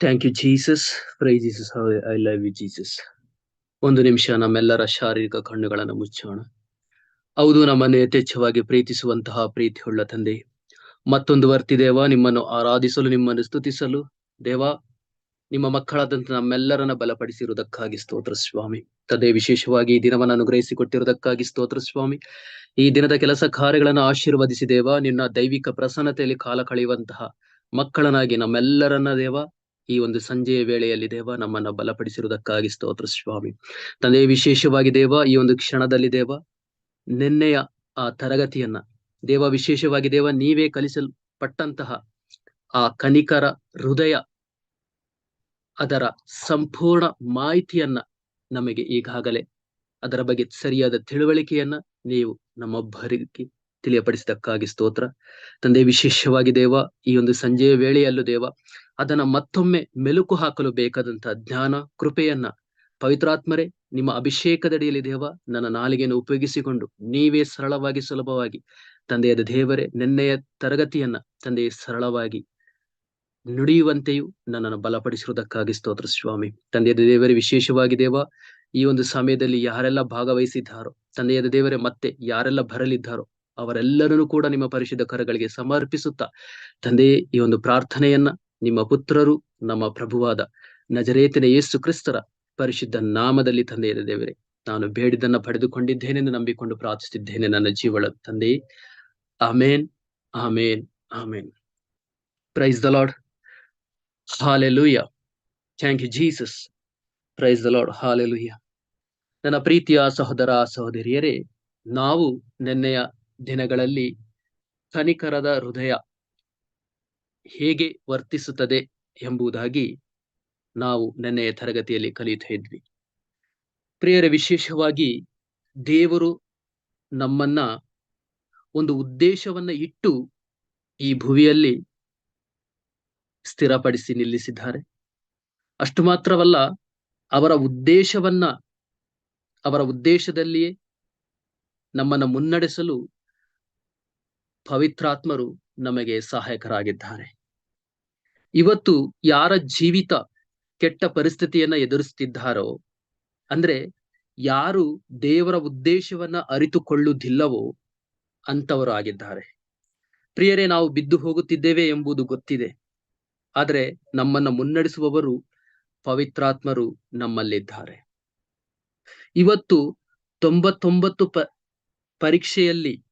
Thank you Jesus praise Jesus I love you Jesus ಒಂದು ನಿಮಿಷ ನಮ್ಮೆಲ್ಲರ ಶಾರೀರಿಕ ಕಣ್ಣುಗಳನ್ನು ಮುಚ್ಚೋಣ. ಹೌದು, ನಮ್ಮನ್ನು ಯಥೇಚ್ಛವಾಗಿ ಪ್ರೀತಿಸುವಂತಹ ಪ್ರೀತಿಯುಳ್ಳ ತಂದೆ. ಮತ್ತೊಂದು ವರ್ತಿ ದೇವ, ನಿಮ್ಮನ್ನು ಆರಾಧಿಸಲು, ನಿಮ್ಮನ್ನು ಸ್ತುತಿಸಲು. ದೇವ, ನಿಮ್ಮ ಮಕ್ಕಳಾದಂತ ನಮ್ಮೆಲ್ಲರನ್ನ ಬಲಪಡಿಸಿರುವುದಕ್ಕಾಗಿ ಸ್ತೋತ್ರ ಸ್ವಾಮಿ. ತದೇ ವಿಶೇಷವಾಗಿ ಈ ದಿನವನ್ನು ಅನುಗ್ರಹಿಸಿಕೊಟ್ಟಿರುವುದಕ್ಕಾಗಿ ಸ್ತೋತ್ರ ಸ್ವಾಮಿ. ಈ ದಿನದ ಕೆಲಸ ಕಾರ್ಯಗಳನ್ನು ಆಶೀರ್ವದಿಸಿ ದೇವ. ನಿನ್ನ ದೈವಿಕ ಪ್ರಸನ್ನತೆಯಲ್ಲಿ ಕಾಲ ಕಳೆಯುವಂತಹ ಮಕ್ಕಳನಾಗಿ ನಮ್ಮೆಲ್ಲರನ್ನ ದೇವ ಈ ಒಂದು ಸಂಜೆಯ ವೇಳೆಯಲ್ಲಿ ದೇವ ನಮ್ಮನ್ನ ಬಲಪಡಿಸಿರುವುದಕ್ಕಾಗಿ ಸ್ತೋತ್ರ ಸ್ವಾಮಿ. ತಂದೆ, ವಿಶೇಷವಾಗಿ ದೇವ, ಈ ಒಂದು ಕ್ಷಣದಲ್ಲಿ ದೇವ, ನಿನ್ನೆಯ ಆ ತರಗತಿಯನ್ನ, ದೇವ, ವಿಶೇಷವಾಗಿ ದೇವ, ನೀವೇ ಕಲಿಸಲ್ಪಟ್ಟಂತಹ ಆ ಕನಿಕರ ಹೃದಯ, ಅದರ ಸಂಪೂರ್ಣ ಮಾಹಿತಿಯನ್ನ ನಮಗೆ ಈಗಾಗಲೇ ಅದರ ಬಗ್ಗೆ ಸರಿಯಾದ ತಿಳುವಳಿಕೆಯನ್ನ ನೀವು ನಮ್ಮೊಬ್ಬರಿಗೆ ತಿಳಿಯಪಡಿಸಿದಕ್ಕಾಗಿ ಸ್ತೋತ್ರ. ತಂದೆ, ವಿಶೇಷವಾಗಿ ದೇವ, ಈ ಒಂದು ಸಂಜೆಯ ವೇಳೆಯಲ್ಲೂ ದೇವ ಅದನ್ನ ಮತ್ತೊಮ್ಮೆ ಮೆಲುಕು ಹಾಕಲು ಬೇಕಾದಂತಹ ಜ್ಞಾನ, ಕೃಪೆಯನ್ನ ಪವಿತ್ರಾತ್ಮರೇ, ನಿಮ್ಮ ಅಭಿಷೇಕದಡಿಯಲ್ಲಿ ದೇವ, ನನ್ನ ನಾಲಿಗೆಯನ್ನು ಉಪಯೋಗಿಸಿಕೊಂಡು ನೀವೇ ಸರಳವಾಗಿ ಸುಲಭವಾಗಿ ತಂದೆಯಾದ ದೇವರೇ, ನಿನ್ನೆಯ ತರಗತಿಯನ್ನ ತಂದೆಯ ಸರಳವಾಗಿ ನುಡಿಯುವಂತೆಯೂ ನನ್ನನ್ನು ಬಲಪಡಿಸಿರುವುದಕ್ಕಾಗಿ ಸ್ತೋತ್ರ ಸ್ವಾಮಿ. ತಂದೆಯಾದ ದೇವರೇ, ವಿಶೇಷವಾಗಿ ದೇವ, ಈ ಒಂದು ಸಮಯದಲ್ಲಿ ಯಾರೆಲ್ಲ ಭಾಗವಹಿಸಿದ್ದಾರೋ, ತಂದೆಯಾದ ದೇವರೇ, ಮತ್ತೆ ಯಾರೆಲ್ಲ ಬರಲಿದ್ದಾರೋ, ಅವರೆಲ್ಲರನ್ನು ಕೂಡ ನಿಮ್ಮ ಪರಿಶುದ್ಧ ಕರಗಳಿಗೆ ಸಮರ್ಪಿಸುತ್ತಾ ತಂದೆಯೇ ಈ ಒಂದು ಪ್ರಾರ್ಥನೆಯನ್ನ ನಿಮ್ಮ ಪುತ್ರರು, ನಮ್ಮ ಪ್ರಭುವಾದ ನಜರೇತಿನ ಯೇಸು ಕ್ರಿಸ್ತರ ಪರಿಶುದ್ಧ ನಾಮದಲ್ಲಿ ತಂದೆಯಾದ ದೇವರೇ. ನಾನು ಬೇಡಿದನ್ನ ಪಡೆದುಕೊಂಡಿದ್ದೇನೆ ಎಂದು ನಂಬಿಕೊಂಡು ಪ್ರಾರ್ಥಿಸುತ್ತಿದ್ದೇನೆ, ನನ್ನ ಜೀವಳ ತಂದೆ. Amen amen amen. Praise the lord ಲೂಯ್ಯ thank you Jesus praise the lord ಲೂಯ್ಯ ನನ್ನ ಪ್ರೀತಿಯ ಸಹೋದರ, ಸಹೋದರಿಯರೇ, ನಾವು ನಿನ್ನೆಯ ದಿನಗಳಲ್ಲಿ ಕನಿಕರದ ಹೃದಯ ಹೇಗೆ ವರ್ತಿಸುತ್ತದೆ ಎಂಬುದಾಗಿ ನಾವು ನೆನ್ನೆಯ ತರಗತಿಯಲ್ಲಿ ಕಲಿಯುತ್ತಾ ಇದ್ವಿ. ಪ್ರಿಯರ, ವಿಶೇಷವಾಗಿ ದೇವರು ನಮ್ಮನ್ನ ಒಂದು ಉದ್ದೇಶವನ್ನ ಇಟ್ಟು ಈ ಭುವಿಯಲ್ಲಿ ಸ್ಥಿರಪಡಿಸಿ ನಿಲ್ಲಿಸಿದ್ದಾರೆ. ಅಷ್ಟು ಮಾತ್ರವಲ್ಲ, ಅವರ ಉದ್ದೇಶವನ್ನ, ಅವರ ಉದ್ದೇಶದಲ್ಲಿಯೇ ನಮ್ಮನ್ನ ಮುನ್ನಡೆಸಲು ಪವಿತ್ರಾತ್ಮರು ನಮಗೆ ಸಹಾಯಕರಾಗಿದ್ದಾರೆ. ಇವತ್ತು ಯಾರ ಜೀವಿತ ಕೆಟ್ಟ ಪರಿಸ್ಥಿತಿಯನ್ನ ಎದುರಿಸ್ತಿದ್ದಾರೋ, ಅಂದ್ರೆ ಯಾರು ದೇವರ ಉದ್ದೇಶವನ್ನ ಅರಿತುಕೊಳ್ಳುವುದಿಲ್ಲವೋ ಅಂತವರು ಆಗಿದ್ದಾರೆ. ಪ್ರಿಯರೇ, ನಾವು ಬಿದ್ದು ಹೋಗುತ್ತಿದ್ದೇವೆ ಎಂಬುದು ಗೊತ್ತಿದೆ. ಆದರೆ ನಮ್ಮನ್ನ ಮುನ್ನಡೆಸುವವರು ಪವಿತ್ರಾತ್ಮರು ನಮ್ಮಲ್ಲಿದ್ದಾರೆ. ಇವತ್ತು ತೊಂಬತ್ತೊಂಬತ್ತು ಪ, ಪರೀಕ್ಷೆಯಲ್ಲಿ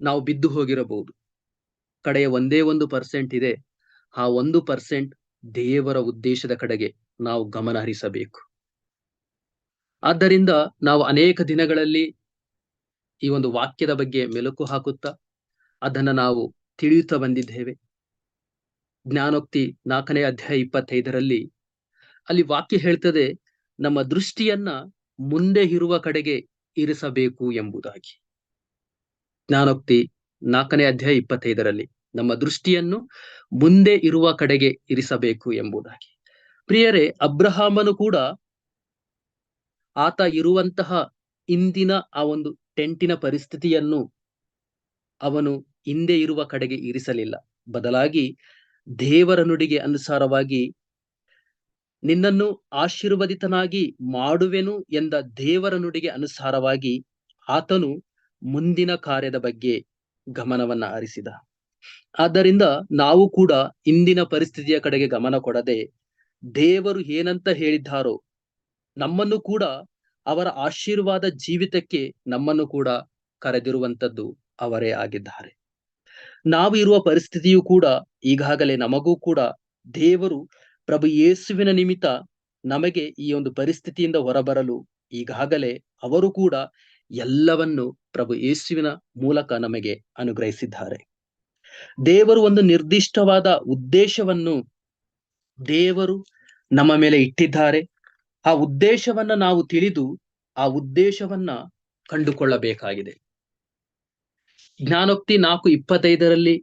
ನಾವು ಬಿದ್ದು ಹೋಗಿರಬಹುದು. ಕಡೆಯ ಒಂದೇ ಒಂದು ಪರ್ಸೆಂಟ್ ಇದೆ, ಆ ಒಂದು ಪರ್ಸೆಂಟ್ ದೇವರ ಉದ್ದೇಶದ ಕಡೆಗೆ ನಾವು ಗಮನ ಹರಿಸಬೇಕು. ಆದ್ದರಿಂದ ನಾವು ಅನೇಕ ದಿನಗಳಲ್ಲಿ ಈ ಒಂದು ವಾಕ್ಯದ ಬಗ್ಗೆ ಮೆಲುಕು ಹಾಕುತ್ತಾ ಅದನ್ನ ನಾವು ತಿಳಿಯುತ್ತಾ ಬಂದಿದ್ದೇವೆ. ಜ್ಞಾನೋಕ್ತಿ ನಾಲ್ಕನೇ ಅಧ್ಯಾಯ ಇಪ್ಪತ್ತೈದರಲ್ಲಿ ಅಲ್ಲಿ ವಾಕ್ಯ ಹೇಳ್ತದೆ, ನಮ್ಮ ದೃಷ್ಟಿಯನ್ನ ಮುಂದೆ ಇರುವ ಕಡೆಗೆ ಇರಿಸಬೇಕು ಎಂಬುದಾಗಿ. ಜ್ಞಾನೋಕ್ತಿ ನಾಲ್ಕನೇ ಅಧ್ಯಾಯ ಇಪ್ಪತ್ತೈದರಲ್ಲಿ ನಮ್ಮ ದೃಷ್ಟಿಯನ್ನು ಮುಂದೆ ಇರುವ ಕಡೆಗೆ ಇರಿಸಬೇಕು ಎಂಬುದಾಗಿ. ಪ್ರಿಯರೇ, ಅಬ್ರಹಾಮನು ಕೂಡ ಆತ ಇರುವಂತಹ ಇಂದಿನ ಆ ಒಂದು ಟೆಂಟಿನ ಪರಿಸ್ಥಿತಿಯನ್ನು ಅವನು ಹಿಂದೆ ಇರುವ ಕಡೆಗೆ ಇರಿಸಲಿಲ್ಲ. ಬದಲಾಗಿ ದೇವರ ನುಡಿಗೆ ಅನುಸಾರವಾಗಿ ನಿನ್ನನ್ನು ಆಶೀರ್ವದಿತನಾಗಿ ಮಾಡುವೆನು ಎಂದ ದೇವರ ನುಡಿಗೆ ಅನುಸಾರವಾಗಿ ಆತನು ಮುಂದಿನ ಕಾರ್ಯದ ಬಗ್ಗೆ ಗಮನವನ್ನ ಹರಿಸಿದ. ಆದ್ದರಿಂದ ನಾವು ಕೂಡ ಇಂದಿನ ಪರಿಸ್ಥಿತಿಯ ಕಡೆಗೆ ಗಮನ ಕೊಡದೆ ದೇವರು ಏನಂತ ಹೇಳಿದ್ದಾರೋ ನಮ್ಮನ್ನು ಕೂಡ ಅವರ ಆಶೀರ್ವಾದ ಜೀವಿತಕ್ಕೆ ನಮ್ಮನ್ನು ಕೂಡ ಕರೆದಿರುವಂತದ್ದು ಅವರೇ ಆಗಿದ್ದಾರೆ. ನಾವು ಇರುವ ಪರಿಸ್ಥಿತಿಯು ಕೂಡ ಈಗಾಗಲೇ ನಮಗೂ ಕೂಡ ದೇವರು ಪ್ರಭು ಯೇಸುವಿನ ನಿಮಿತ್ತ ನಮಗೆ ಈ ಒಂದು ಪರಿಸ್ಥಿತಿಯಿಂದ ಹೊರಬರಲು ಈಗಾಗಲೇ ಅವರು ಕೂಡ ಎಲ್ಲವನ್ನು ಪ್ರಭು ಯೇಸುವಿನ ಮೂಲಕ ನಮಗೆ ಅನುಗ್ರಹಿಸಿದ್ದಾರೆ. ದೇವರು ಒಂದು ನಿರ್ದಿಷ್ಟವಾದ ಉದ್ದೇಶವನ್ನು ದೇವರು ನಮ್ಮ ಮೇಲೆ ಇಟ್ಟಿದ್ದಾರೆ. ಆ ಉದ್ದೇಶವನ್ನ ನಾವು ತಿಳಿದು ಆ ಉದ್ದೇಶವನ್ನ ಕಂಡುಕೊಳ್ಳಬೇಕಾಗಿದೆ. ಜ್ಞಾನೋಕ್ತಿ ನಾಲ್ಕು ಇಪ್ಪತ್ತೈದರಲ್ಲಿ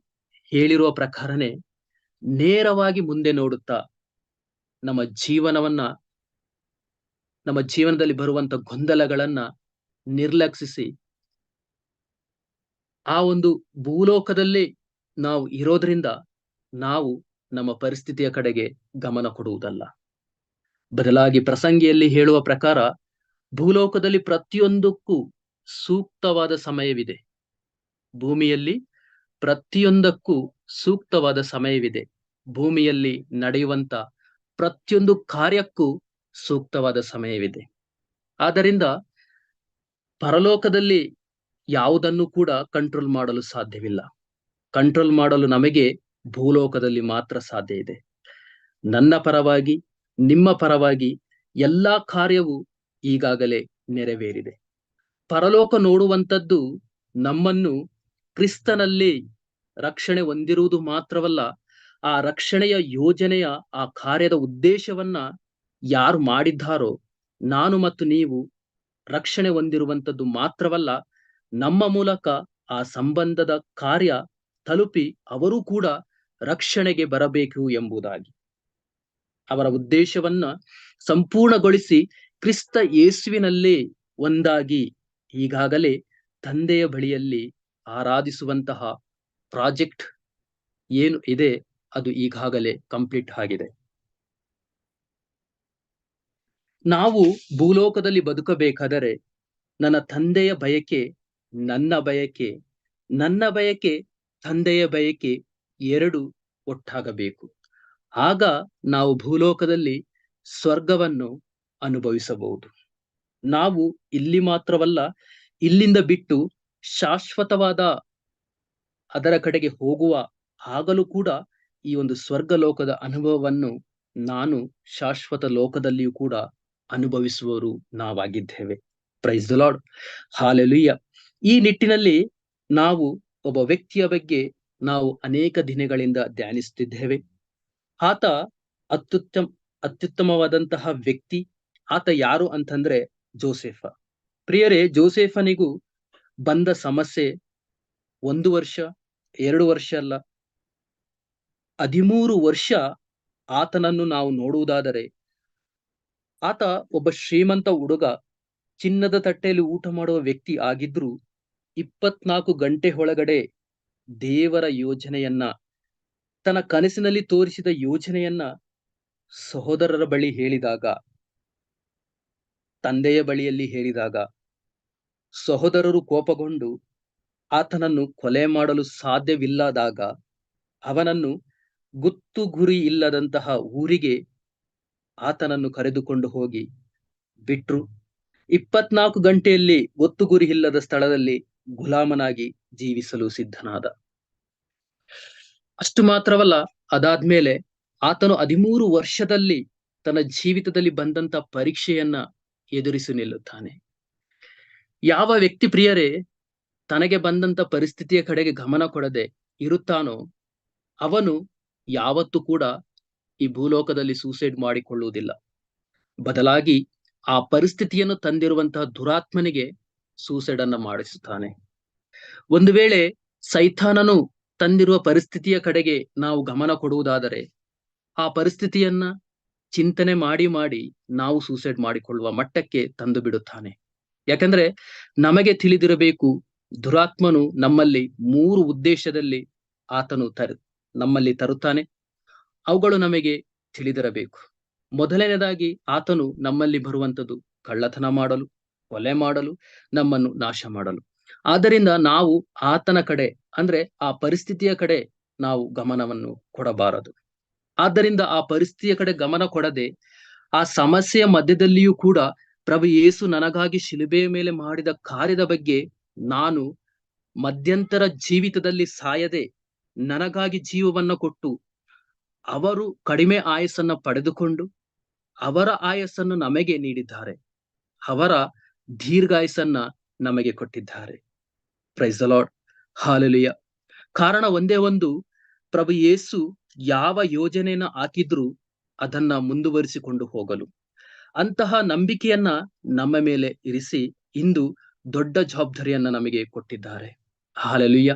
ಹೇಳಿರುವ ಪ್ರಕಾರನೇ ನೇರವಾಗಿ ಮುಂದೆ ನೋಡುತ್ತಾ ನಮ್ಮ ಜೀವನವನ್ನ, ನಮ್ಮ ಜೀವನದಲ್ಲಿ ಬರುವಂತ ಗೊಂದಲಗಳನ್ನ ನಿರ್ಲಕ್ಷಿಸಿ ಆ ಒಂದು ಭೂಲೋಕದಲ್ಲಿ ನಾವು ಇರೋದ್ರಿಂದ ನಾವು ನಮ್ಮ ಪರಿಸ್ಥಿತಿಯ ಕಡೆಗೆ ಗಮನ ಕೊಡುವುದಲ್ಲ. ಬದಲಾಗಿ ಪ್ರಸಂಗಿಯಲ್ಲಿ ಹೇಳುವ ಪ್ರಕಾರ ಭೂಲೋಕದಲ್ಲಿ ಪ್ರತಿಯೊಂದಕ್ಕೂ ಸೂಕ್ತವಾದ ಸಮಯವಿದೆ. ಭೂಮಿಯಲ್ಲಿ ಪ್ರತಿಯೊಂದಕ್ಕೂ ಸೂಕ್ತವಾದ ಸಮಯವಿದೆ. ಭೂಮಿಯಲ್ಲಿ ನಡೆಯುವಂತ ಪ್ರತಿಯೊಂದು ಕಾರ್ಯಕ್ಕೂ ಸೂಕ್ತವಾದ ಸಮಯವಿದೆ. ಆದ್ದರಿಂದ ಪರಲೋಕದಲ್ಲಿ ಯಾವುದನ್ನು ಕೂಡ ಕಂಟ್ರೋಲ್ ಮಾಡಲು ಸಾಧ್ಯವಿಲ್ಲ. ಕಂಟ್ರೋಲ್ ಮಾಡಲು ನಮಗೆ ಭೂಲೋಕದಲ್ಲಿ ಮಾತ್ರ ಸಾಧ್ಯ ಇದೆ. ನನ್ನ ಪರವಾಗಿ, ನಿಮ್ಮ ಪರವಾಗಿ ಎಲ್ಲಾ ಕಾರ್ಯವು ಈಗಾಗಲೇ ನೆರವೇರಿದೆ. ಪರಲೋಕ ನೋಡುವಂಥದ್ದು ನಮ್ಮನ್ನು ಕ್ರಿಸ್ತನಲ್ಲಿ ರಕ್ಷಣೆ ಹೊಂದಿರುವುದು ಮಾತ್ರವಲ್ಲ, ಆ ರಕ್ಷಣೆಯ ಯೋಜನೆಯ, ಆ ಕಾರ್ಯದ ಉದ್ದೇಶವನ್ನ ಯಾರು ಮಾಡಿದ್ದಾರೋ ನಾನು ಮತ್ತು ನೀವು ರಕ್ಷಣೆ ಹೊಂದಿರುವಂಥದ್ದು ಮಾತ್ರವಲ್ಲ, ನಮ್ಮ ಮೂಲಕ ಆ ಸಂಬಂಧದ ಕಾರ್ಯ ತಲುಪಿ ಅವರು ಕೂಡ ರಕ್ಷಣೆಗೆ ಬರಬೇಕು ಎಂಬುದಾಗಿ. ಅವರ ಉದ್ದೇಶವನ್ನ ಸಂಪೂರ್ಣಗೊಳಿಸಿ ಕ್ರಿಸ್ತ ಯೇಸುವಿನಲ್ಲೇ ಒಂದಾಗಿ ಈಗಾಗಲೇ ತಂದೆಯ ಬಳಿಯಲ್ಲಿ ಆರಾಧಿಸುವಂತಹ ಪ್ರಾಜೆಕ್ಟ್ ಏನು ಇದೆ ಅದು ಈಗಾಗಲೇ ಕಂಪ್ಲೀಟ್ ಆಗಿದೆ. ನಾವು ಭೂಲೋಕದಲ್ಲಿ ಬದುಕಬೇಕಾದರೆ ನನ್ನ ತಂದೆಯ ಬಯಕೆ ನನ್ನ ಬಯಕೆ ನನ್ನ ಬಯಕೆ ತಂದೆಯ ಬಯಕೆ ಎರಡು ಒಟ್ಟಾಗಬೇಕು. ಆಗ ನಾವು ಭೂಲೋಕದಲ್ಲಿ ಸ್ವರ್ಗವನ್ನು ಅನುಭವಿಸಬಹುದು. ನಾವು ಇಲ್ಲಿ ಮಾತ್ರವಲ್ಲ, ಇಲ್ಲಿಂದ ಬಿಟ್ಟು ಶಾಶ್ವತವಾದ ಅದರ ಕಡೆಗೆ ಹೋಗುವ ಆಗಲೂ ಕೂಡ ಈ ಒಂದು ಸ್ವರ್ಗ ಲೋಕದ ಅನುಭವವನ್ನು ನಾನು ಶಾಶ್ವತ ಲೋಕದಲ್ಲಿಯೂ ಕೂಡ ಅನುಭವಿಸುವವರು ನಾವಾಗಿದ್ದೇವೆ. ಪ್ರೈಸ್ ದ ಲಾರ್ಡ್ ಹಾಲೆಲುಯ್ಯ ಈ ನಿಟ್ಟಿನಲ್ಲಿ ನಾವು ಒಬ್ಬ ವ್ಯಕ್ತಿಯ ಬಗ್ಗೆ ನಾವು ಅನೇಕ ದಿನಗಳಿಂದ ಧ್ಯಾನಿಸುತ್ತಿದ್ದೇವೆ. ಆತ ಅತ್ಯುತ್ತಮ, ಅತ್ಯುತ್ತಮವಾದಂತಹ ವ್ಯಕ್ತಿ. ಆತ ಯಾರು ಅಂತಂದ್ರೆ ಜೋಸೆಫ. ಪ್ರಿಯರೇ, ಜೋಸೆಫನಿಗೂ ಬಂದ ಸಮಸ್ಯೆ ಒಂದು ವರ್ಷ, ಎರಡು ವರ್ಷ ಅಲ್ಲ. ಹದಿಮೂರು ವರ್ಷ ಆತನನ್ನು ನಾವು ನೋಡುವುದಾದರೆ, ಆತ ಒಬ್ಬ ಶ್ರೀಮಂತ ಹುಡುಗ, ಚಿನ್ನದ ತಟ್ಟೆಯಲ್ಲಿ ಊಟ ಮಾಡುವ ವ್ಯಕ್ತಿ ಆಗಿದ್ರು ಇಪ್ಪತ್ನಾಲ್ಕು ಗಂಟೆ ಒಳಗಡೆ ದೇವರ ಯೋಜನೆಯನ್ನ, ತನ್ನ ಕನಸಿನಲ್ಲಿ ತೋರಿಸಿದ ಯೋಜನೆಯನ್ನ ಸಹೋದರರ ಬಳಿ ಹೇಳಿದಾಗ, ತಂದೆಯ ಬಳಿಯಲ್ಲಿ ಹೇಳಿದಾಗ ಸಹೋದರರು ಕೋಪಗೊಂಡು ಆತನನ್ನು ಕೊಲೆ ಮಾಡಲು ಸಾಧ್ಯವಿಲ್ಲದಾಗ ಅವನನ್ನು ಗುತ್ತು ಗುರಿ ಇಲ್ಲದಂತಹ ಊರಿಗೆ ಆತನನ್ನು ಕರೆದುಕೊಂಡು ಹೋಗಿ ಬಿಟ್ರು. ಇಪ್ಪತ್ನಾಲ್ಕು ಗಂಟೆಯಲ್ಲಿ ಗೊತ್ತು ಗುರಿ ಇಲ್ಲದ ಸ್ಥಳದಲ್ಲಿ ಗುಲಾಮನಾಗಿ ಜೀವಿಸಲು ಸಿದ್ಧನಾದ. ಅಷ್ಟು ಮಾತ್ರವಲ್ಲ, ಅದಾದ್ಮೇಲೆ ಆತನು ಹದಿಮೂರು ವರ್ಷದಲ್ಲಿ ತನ್ನ ಜೀವಿತದಲ್ಲಿ ಬಂದಂತ ಪರೀಕ್ಷೆಯನ್ನ ಎದುರಿಸಿ ನಿಲ್ಲುತ್ತಾನೆ. ಯಾವ ವ್ಯಕ್ತಿ ಪ್ರಿಯರೇ, ತನಗೆ ಬಂದಂತ ಪರಿಸ್ಥಿತಿಯ ಕಡೆಗೆ ಗಮನ ಕೊಡದೆ ಇರುತ್ತಾನೋ, ಅವನು ಯಾವತ್ತೂ ಕೂಡ ಈ ಭೂಲೋಕದಲ್ಲಿ ಸೂಸೈಡ್ ಮಾಡಿಕೊಳ್ಳುವುದಿಲ್ಲ. ಬದಲಾಗಿ ಆ ಪರಿಸ್ಥಿತಿಯನ್ನು ತಂದಿರುವಂತಹ ದುರಾತ್ಮನಿಗೆ ಸೂಸೈಡ್ ಅನ್ನ ಮಾಡಿಸುತ್ತಾನೆ. ಒಂದು ವೇಳೆ ಸೈತಾನನು ತಂದಿರುವ ಪರಿಸ್ಥಿತಿಯ ಕಡೆಗೆ ನಾವು ಗಮನ ಕೊಡುವುದಾದರೆ ಆ ಪರಿಸ್ಥಿತಿಯನ್ನ ಚಿಂತನೆ ಮಾಡಿ ಮಾಡಿ ನಾವು ಸೂಸೈಡ್ ಮಾಡಿಕೊಳ್ಳುವ ಮಟ್ಟಕ್ಕೆ ತಂದು ಬಿಡುತ್ತಾನೆ. ಯಾಕಂದ್ರೆ ನಮಗೆ ತಿಳಿದಿರಬೇಕು ದುರಾತ್ಮನು ನಮ್ಮಲ್ಲಿ ಮೂರು ಉದ್ದೇಶದಲ್ಲಿ ಆತನು ತರ, ನಮ್ಮಲ್ಲಿ ತರುತ್ತಾನೆ. ಅವುಗಳು ನಮಗೆ ತಿಳಿದಿರಬೇಕು. ಮೊದಲನೇದಾಗಿ ಆತನು ನಮ್ಮಲ್ಲಿ ಬರುವಂತದ್ದು ಕಳ್ಳತನ ಮಾಡಲು. ಕೊಲೆ ಮಾಡಲು, ನಮ್ಮನ್ನು ನಾಶ ಮಾಡಲು. ಆದ್ದರಿಂದ ನಾವು ಆತನ ಕಡೆ, ಅಂದ್ರೆ ಆ ಪರಿಸ್ಥಿತಿಯ ಕಡೆ ನಾವು ಗಮನವನ್ನು ಕೊಡಬಾರದು. ಆದ್ದರಿಂದ ಆ ಪರಿಸ್ಥಿತಿಯ ಕಡೆ ಗಮನ ಕೊಡದೆ, ಆ ಸಮಸ್ಯೆಯ ಮಧ್ಯದಲ್ಲಿಯೂ ಕೂಡ ಪ್ರಭು ಯೇಸು ನನಗಾಗಿ ಶಿಲುಬೆಯ ಮೇಲೆ ಮಾಡಿದ ಕಾರ್ಯದ ಬಗ್ಗೆ ನಾನು ಮಧ್ಯಂತರ ಜೀವಿತದಲ್ಲಿ ಸಾಯದೆ ನನಗಾಗಿ ಜೀವವನ್ನು ಕೊಟ್ಟು, ಅವರು ಕಡಿಮೆ ಆಯಸ್ಸನ್ನು ಪಡೆದುಕೊಂಡು, ಅವರ ಆಯಸ್ಸನ್ನು ನಮಗೆ ನೀಡಿದ್ದಾರೆ. ಅವರ ದೀರ್ಘಾಯಸ್ಸನ್ನ ನಮಗೆ ಕೊಟ್ಟಿದ್ದಾರೆ. ಪ್ರೈಸ್ ಅಲಾಡ್ ಹಾಲಲಿಯ ಕಾರಣ ಒಂದೇ ಒಂದು, ಪ್ರಭು ಯೇಸು ಯಾವ ಯೋಜನೆಯನ್ನ ಹಾಕಿದ್ರು ಅದನ್ನ ಮುಂದುವರಿಸಿಕೊಂಡು ಹೋಗಲು. ಅಂತಹ ನಂಬಿಕೆಯನ್ನ ನಮ್ಮ ಮೇಲೆ ಇರಿಸಿ ಇಂದು ದೊಡ್ಡ ಜವಾಬ್ದಾರಿಯನ್ನ ನಮಗೆ ಕೊಟ್ಟಿದ್ದಾರೆ. ಹಾಲಲಿಯ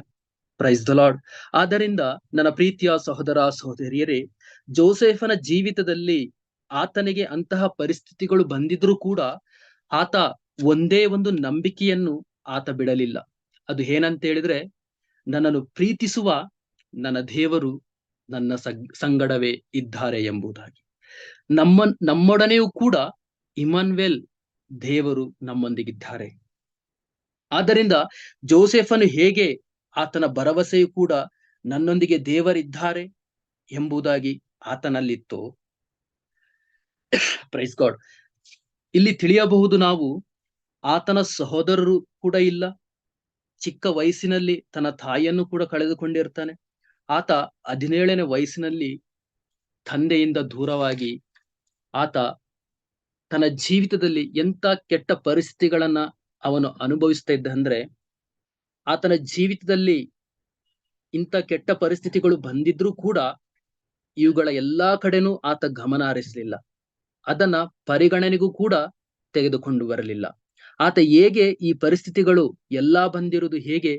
ಪ್ರೈಸ್ ದ ಲಾರ್ಡ್ ಆದ್ದರಿಂದ ನನ್ನ ಪ್ರೀತಿಯ ಸಹೋದರ ಸಹೋದರಿಯರೇ, ಜೋಸೆಫನ ಜೀವಿತದಲ್ಲಿ ಆತನಿಗೆ ಅಂತಹ ಪರಿಸ್ಥಿತಿಗಳು ಬಂದಿದ್ರೂ ಕೂಡ ಆತ ಒಂದೇ ಒಂದು ನಂಬಿಕೆಯನ್ನು ಆತ ಬಿಡಲಿಲ್ಲ. ಅದು ಏನಂತ ಹೇಳಿದ್ರೆ ನನ್ನನ್ನು ಪ್ರೀತಿಸುವ ನನ್ನ ದೇವರು ನನ್ನ ಸಂಗಡವೇ ಇದ್ದಾರೆ ಎಂಬುದಾಗಿ. ನಮ್ಮ, ನಮ್ಮೊಡನೆಯೂ ಕೂಡ ಇಮಾನ್ವೆಲ್ ದೇವರು ನಮ್ಮೊಂದಿಗಿದ್ದಾರೆ. ಆದ್ದರಿಂದ ಜೋಸೆಫನು ಹೇಗೆ ಆತನ ಭರವಸೆಯು ಕೂಡ ನನ್ನೊಂದಿಗೆ ದೇವರಿದ್ದಾರೆ ಎಂಬುದಾಗಿ ಆತನಲ್ಲಿತ್ತು ಪ್ರೈಸ್ ಗಾಡ್ ಇಲ್ಲಿ ತಿಳಿಯಬಹುದು ನಾವು ಆತನ ಸಹೋದರರು ಕೂಡ ಇಲ್ಲ. ಚಿಕ್ಕ ವಯಸ್ಸಿನಲ್ಲಿ ತನ್ನ ತಾಯಿಯನ್ನು ಕೂಡ ಕಳೆದುಕೊಂಡಿರ್ತಾನೆ. ಆತ ಹದಿನೇಳನೇ ವಯಸ್ಸಿನಲ್ಲಿ ತಂದೆಯಿಂದ ದೂರವಾಗಿ ಆತ ತನ್ನ ಜೀವಿತದಲ್ಲಿ ಎಂತ ಕೆಟ್ಟ ಪರಿಸ್ಥಿತಿಗಳನ್ನ ಅವನು ಅನುಭವಿಸ್ತಾ ಇದ್ದ ಅಂದ್ರೆ, ಆತನ ಜೀವಿತದಲ್ಲಿ ಇಂಥ ಕೆಟ್ಟ ಪರಿಸ್ಥಿತಿಗಳು ಬಂದಿದ್ರೂ ಕೂಡ ಇವುಗಳ ಎಲ್ಲಾ ಕಡೆನೂ ಆತ ಗಮನ ಹರಿಸಲಿಲ್ಲ. ಅದನ್ನ ಪರಿಗಣನೆಗೂ ಕೂಡ ತೆಗೆದುಕೊಂಡು ಬರಲಿಲ್ಲ. ಆತ ಹೇಗೆ ಈ ಪರಿಸ್ಥಿತಿಗಳು ಎಲ್ಲಾ ಬಂದಿರುವುದು ಹೇಗೆ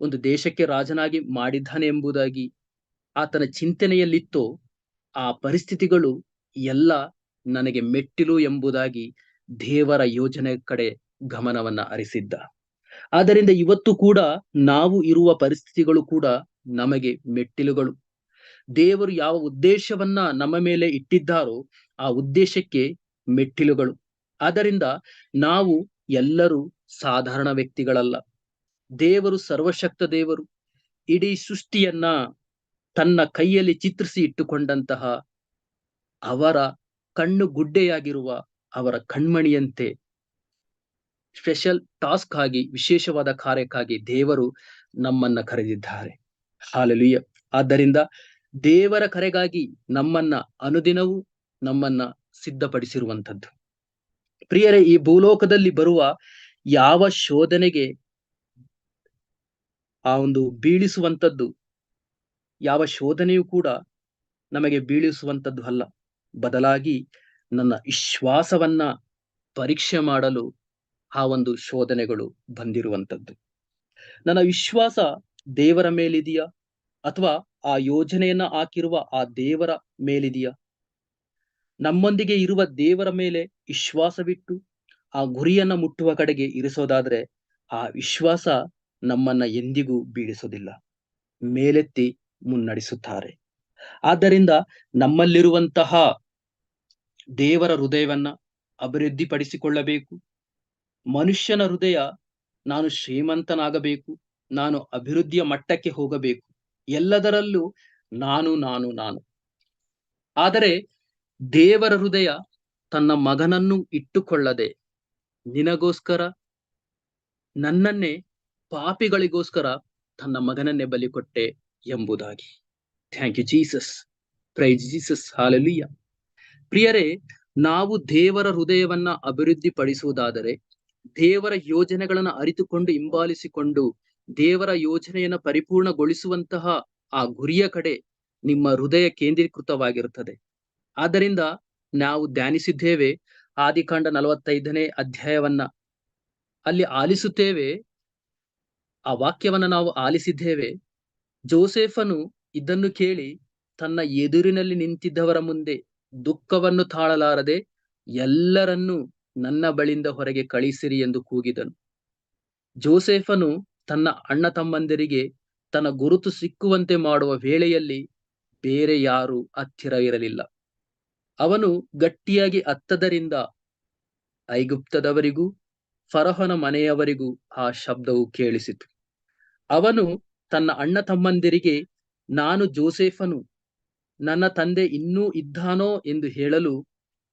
ಒಂದು ದೇಶಕ್ಕೆ ರಾಜನಾಗಿ ಮಾಡಿದ್ದಾನೆ ಎಂಬುದಾಗಿ ಆತನ ಚಿಂತನೆಯಲ್ಲಿತ್ತು ಆ ಪರಿಸ್ಥಿತಿಗಳು ಎಲ್ಲ ನನಗೆ ಮೆಟ್ಟಿಲು ಎಂಬುದಾಗಿ ದೇವರ ಯೋಜನೆ ಕಡೆ ಗಮನವನ್ನ ಹರಿಸಿದ್ದ. ಆದ್ದರಿಂದ ಇವತ್ತು ಕೂಡ ನಾವು ಇರುವ ಪರಿಸ್ಥಿತಿಗಳು ಕೂಡ ನಮಗೆ ಮೆಟ್ಟಿಲುಗಳು. ದೇವರು ಯಾವ ಉದ್ದೇಶವನ್ನ ನಮ್ಮ ಮೇಲೆ ಇಟ್ಟಿದ್ದಾರೋ ಆ ಉದ್ದೇಶಕ್ಕೆ ಮೆಟ್ಟಿಲುಗಳು. ಆದ್ದರಿಂದ ನಾವು ಎಲ್ಲರೂ ಸಾಧಾರಣ ವ್ಯಕ್ತಿಗಳಲ್ಲ. ದೇವರು ಸರ್ವಶಕ್ತ ದೇವರು. ಇಡೀ ಸೃಷ್ಟಿಯನ್ನ ತನ್ನ ಕೈಯಲ್ಲಿ ಚಿತ್ರಿಸಿ ಇಟ್ಟುಕೊಂಡಂತಹ ಅವರ ಕಣ್ಣು ಗುಡ್ಡೆಯಾಗಿರುವ ಅವರ ಕಣ್ಮಣಿಯಂತೆ ಸ್ಪೆಷಲ್ ಟಾಸ್ಕ್ ಆಗಿ, ವಿಶೇಷವಾದ ಕಾರ್ಯಕ್ಕಾಗಿ ದೇವರು ನಮ್ಮನ್ನ ಕರೆದಿದ್ದಾರೆ. ಹಾಲೆಲುಯ್ಯ. ಆದ್ದರಿಂದ ದೇವರ ಕರೆಗಾಗಿ ನಮ್ಮನ್ನ ಅನುದಿನವೂ ನಮ್ಮನ್ನ ಸಿದ್ಧಪಡಿಸಿರುವಂತದ್ದು ಪ್ರಿಯರೇ, ಈ ಭೂಲೋಕದಲ್ಲಿ ಬರುವ ಯಾವ ಶೋಧನೆಗೆ ಆ ಒಂದು ಬೀಳಿಸುವಂತದ್ದು ಯಾವ ಶೋಧನೆಯೂ ಕೂಡ ನಮಗೆ ಬೀಳಿಸುವಂತದ್ದು ಅಲ್ಲ. ಬದಲಾಗಿ ನನ್ನ ವಿಶ್ವಾಸವನ್ನ ಪರೀಕ್ಷೆ ಮಾಡಲು ಆ ಒಂದು ಶೋಧನೆಗಳು ಬಂದಿರುವಂತದ್ದು ನನ್ನ ವಿಶ್ವಾಸ ದೇವರ ಮೇಲಿದೆಯಾ ಅಥವಾ ಆ ಯೋಜನೆಯನ್ನ ಹಾಕಿರುವ ಆ ದೇವರ ಮೇಲಿದೆಯಾ? ನಮ್ಮೊಂದಿಗೆ ಇರುವ ದೇವರ ಮೇಲೆ ವಿಶ್ವಾಸವಿಟ್ಟು ಆ ಗುರಿಯನ್ನ ಮುಟ್ಟುವ ಕಡೆಗೆ ಇರಿಸೋದಾದ್ರೆ ಆ ವಿಶ್ವಾಸ ನಮ್ಮನ್ನ ಎಂದಿಗೂ ಬೀಳಿಸೋದಿಲ್ಲ. ಮೇಲೆತ್ತಿ ಮುನ್ನಡೆಸುತ್ತಾರೆ. ಆದ್ದರಿಂದ ನಮ್ಮಲ್ಲಿರುವಂತಹ ದೇವರ ಹೃದಯವನ್ನ ಅಭಿವೃದ್ಧಿಪಡಿಸಿಕೊಳ್ಳಬೇಕು. ಮನುಷ್ಯನ ಹೃದಯ ನಾನು ಶ್ರೀಮಂತನಾಗಬೇಕು. ನಾನು ಅಭಿವೃದ್ಧಿಯ ಮಟ್ಟಕ್ಕೆ ಹೋಗಬೇಕು. ಎಲ್ಲದರಲ್ಲೂ ನಾನು ನಾನು ನಾನು. ಆದರೆ ದೇವರ ಹೃದಯ ತನ್ನ ಮಗನನ್ನು ಇಟ್ಟುಕೊಳ್ಳದೆ ನಿನಗೋಸ್ಕರ, ನನ್ನನ್ನೇ ಪಾಪಿಗಳಿಗೋಸ್ಕರ ತನ್ನ ಮಗನನ್ನೇ ಬಲಿ ಕೊಟ್ಟೆ ಎಂಬುದಾಗಿ. Thank you Jesus praise Jesus hallelujah ಪ್ರಿಯರೇ, ನಾವು ದೇವರ ಹೃದಯವನ್ನ ಅಭಿವೃದ್ಧಿ ಪಡಿಸುವುದಾದರೆ ದೇವರ ಯೋಜನೆಗಳನ್ನು ಅರಿತುಕೊಂಡು ಹಿಂಬಾಲಿಸಿಕೊಂಡು ದೇವರ ಯೋಜನೆಯನ್ನು ಪರಿಪೂರ್ಣಗೊಳಿಸುವಂತಹ ಆ ಗುರಿಯ ಕಡೆ ನಿಮ್ಮ ಹೃದಯ ಕೇಂದ್ರೀಕೃತವಾಗಿರುತ್ತದೆ. ಆದ್ದರಿಂದ ನಾವು ಧ್ಯಾನಿಸಿದ್ದೇವೆ ಆದಿಕಾಂಡ ನಲವತ್ತೈದನೇ ಅಧ್ಯಾಯವನ್ನ. ಅಲ್ಲಿ ಆಲಿಸುತ್ತೇವೆ, ಆ ವಾಕ್ಯವನ್ನ ನಾವು ಆಲಿಸಿದ್ದೇವೆ. ಜೋಸೆಫನು ಇದನ್ನು ಕೇಳಿ ತನ್ನ ಎದುರಿನಲ್ಲಿ ನಿಂತಿದ್ದವರ ಮುಂದೆ ದುಃಖವನ್ನು ತಾಳಲಾರದೆ ಎಲ್ಲರನ್ನೂ ನನ್ನ ಬಳಿಯಿಂದ ಹೊರಗೆ ಕಳಿಸಿರಿ ಎಂದು ಕೂಗಿದನು. ಜೋಸೆಫನು ತನ್ನ ಅಣ್ಣ ತಮ್ಮಂದಿರಿಗೆ ತನ್ನ ಗುರುತು ಸಿಕ್ಕುವಂತೆ ಮಾಡುವ ವೇಳೆಯಲ್ಲಿ ಬೇರೆ ಯಾರು ಹತ್ತಿರ ಇರಲಿಲ್ಲ. ಅವನು ಗಟ್ಟಿಯಾಗಿ ಅತ್ತದರಿಂದ ಐಗುಪ್ತದವರಿಗೂ, ಫರಹನ ಮನೆಯವರಿಗೂ ಆ ಶಬ್ದವು ಕೇಳಿಸಿತು. ಅವನು ತನ್ನ ಅಣ್ಣ ತಮ್ಮಂದಿರಿಗೆ ನಾನು ಜೋಸೆಫನು, ನನ್ನ ತಂದೆ ಇನ್ನೂ ಇದ್ದಾನೋ ಎಂದು ಹೇಳಲು